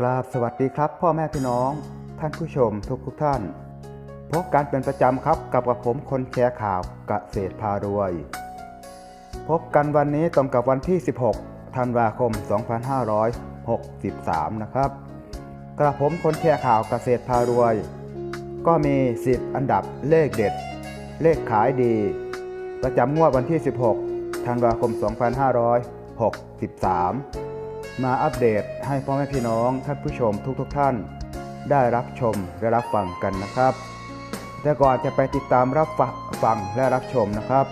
กราบสวัสดีครับ พ่อแม่พี่น้อง ท่านผู้ชมทุกทุกท่านพบกันเป็นประจำครับกับกับผมคนแชร์ข่าวเกษตรพารวย พบกันวันนี้ตรงกับวันที่ 16 ธันวาคม 2563 นะครับ กระผมคนแชร์ข่าวเกษตรพารวย ก็มี 10 อันดับเลขเด็ด เลขขายดี ประจำงวดวันที่ 16 ธันวาคม 2563 มาอัปเดตให้พ่อแม่พี่น้องท่านผู้ชมทุกๆทท่าน ได้รับชมและรับฟังกันนะครับ แต่ก่อนจะไปติดตามรับฟังและรับชมนะครับ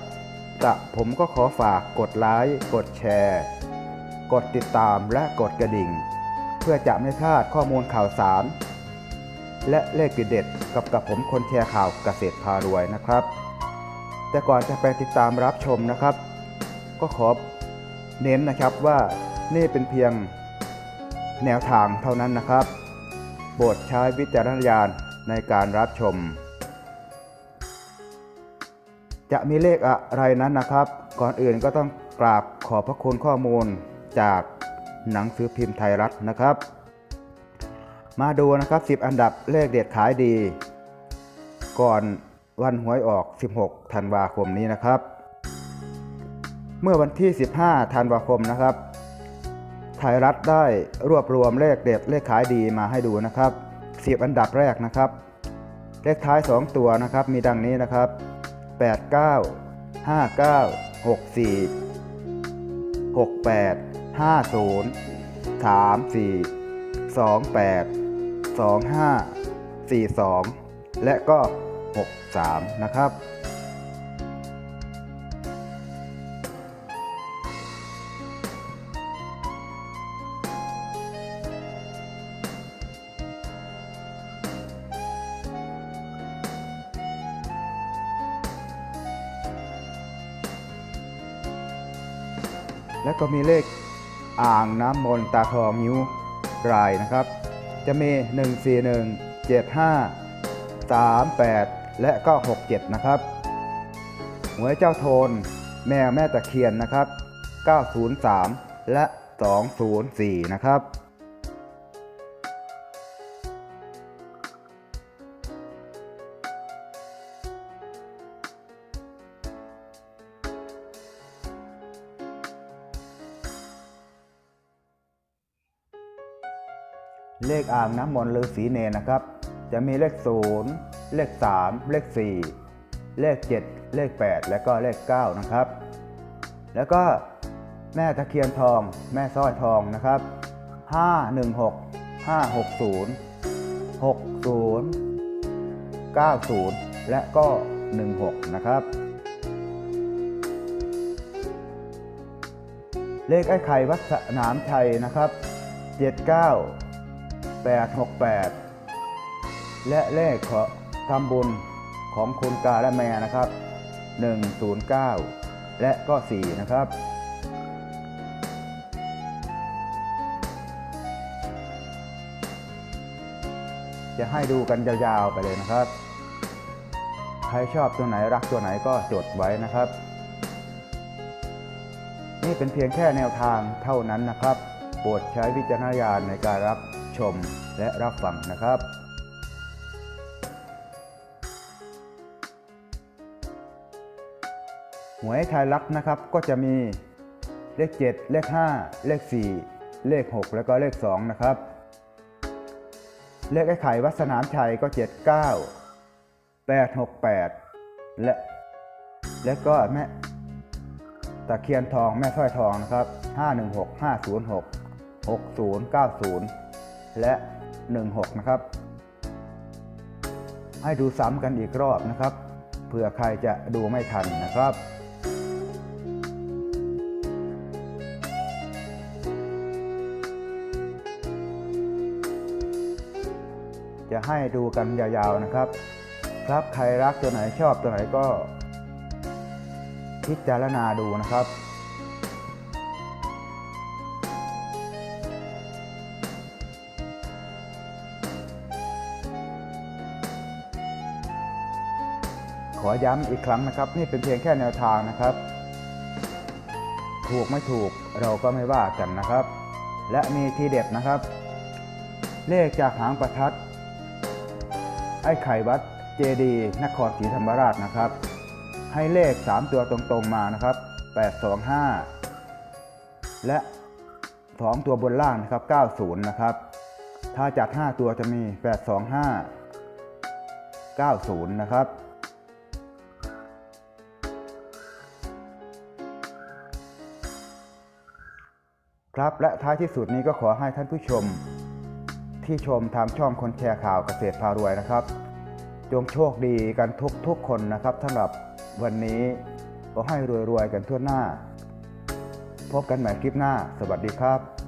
กะผมก็ขอฝากกดไลค์กดแชร์ กดติดตามและกดกระดิ่ง เพื่อจะไม่พลาดข้อมูลข่าวสาร และเลขเด็ดกับกับผมคนแชร์ข่าวเกษตรพารวยนะครับ แต่ก่อนจะไปติดตามรับชมนะครับ ก็ขอเน้นนะครับว่า นี่เป็นเพียงแนวทางเท่านั้นนะครับโปรดใช้วิจารณญาณในการรับชม จะมีเลขอะไรนั้นนะครับ ก่อนอื่นก็ต้องกราบขอบพระคุณข้อมูลจากหนังสือพิมพ์ไทยรัฐนะครับ มาดูนะครับ 10 อันดับเลขเด็ดขายดี ก่อนวันหวยออก 16 ธันวาคมนี้นะครับ เมื่อวันที่ 15 ธันวาคมนะครับ ไทยรัฐได้รวบรวมเลขเด็ดเลขขายดีมาให้ดูนะครับ10อันดับแรกนะครับ เลขท้าย 2 ตัวนะครับ มีดังนี้นะครับ 89 59 64 68 50 34 28 25 42 และก็ 63 นะครับ และก็มีเลขอ่างน้ำมนต์ตาทองนิ้วรายนะครับ จะมี 141 75 38 และก็ 67 นะครับหวยเจ้าโทน แมวแม่ตะเคียนนะครับ 903 และ 204 นะครับ เลขอ่างน้ำมนต์ฤาษีเนรนะครับ จะมีเลข 0 เลข 3 เลข 4 เลข 7 เลข 8 และก็เลข 9 นะครับ แล้วก็แม่ตะเคียนทอง แม่สร้อยทองนะครับ 516 560 60 90 และก็ 16 นะครับ เลขไอ้ไข่วัดสนามชัยนะครับ 79 868 และเลขขอทำบุญของคุณกาและแม่นะครับ 109 และก็ 4 นะครับ จะให้ดูกันยาวๆไปเลยนะครับ ใครชอบตัวไหนรักตัวไหนก็จดไว้นะครับ นี่เป็นเพียงแค่แนวทางเท่านั้นนะครับโปรดใช้วิจารณญาณในการรับ ชมและรับฟังนะครับหวยไทยรัฐนะครับก็จะมีเลข 7 เลข 5 เลข 4 เลข 6 แล้วก็เลข 2 นะครับ เลขไอ้ไข่วัดสนามชัยก็ 79 868 และและก็แม่ตะเคียนทองแม่สร้อยทองนะครับ 516 506 6090 และ 16 นะครับ ให้ดูซ้ำกันอีกรอบนะครับเผื่อใครจะดูไม่ทันนะครับจะให้ดูกันยาวๆนะครับ ครับใครรักตัวไหนชอบตัวไหนก็พิจารณาดูนะครับ ขอย้ำอีกครั้งนะครับ นี่เป็นเพียงแค่แนวทางนะครับ ถูกไม่ถูกเราก็ไม่ว่ากันนะครับ และมีทีเด็ดนะครับ เลขจากหางประทัดไอ้ไข่วัดเจดีนครศรีธรรมราชนะครับ ให้เลข 3 ตัวตรงๆมานะครับ 825 และ 2 ตัวบนล่างนะครับ 90 นะครับ ถ้าจัด 5 ตัวจะมี 825 90 นะครับ ครับและท้ายที่สุดนี้ก็ขอให้ท่านผู้ชม ที่ชมทางช่องคนแชร์ข่าวเกษตรพารวยนะครับ จงโชคดีกันทุกทุกคนนะครับสำหรับวันนี้ก็ให้รวยๆกันทั่วหน้า พบกันใหม่คลิปหน้า สวัสดีครับ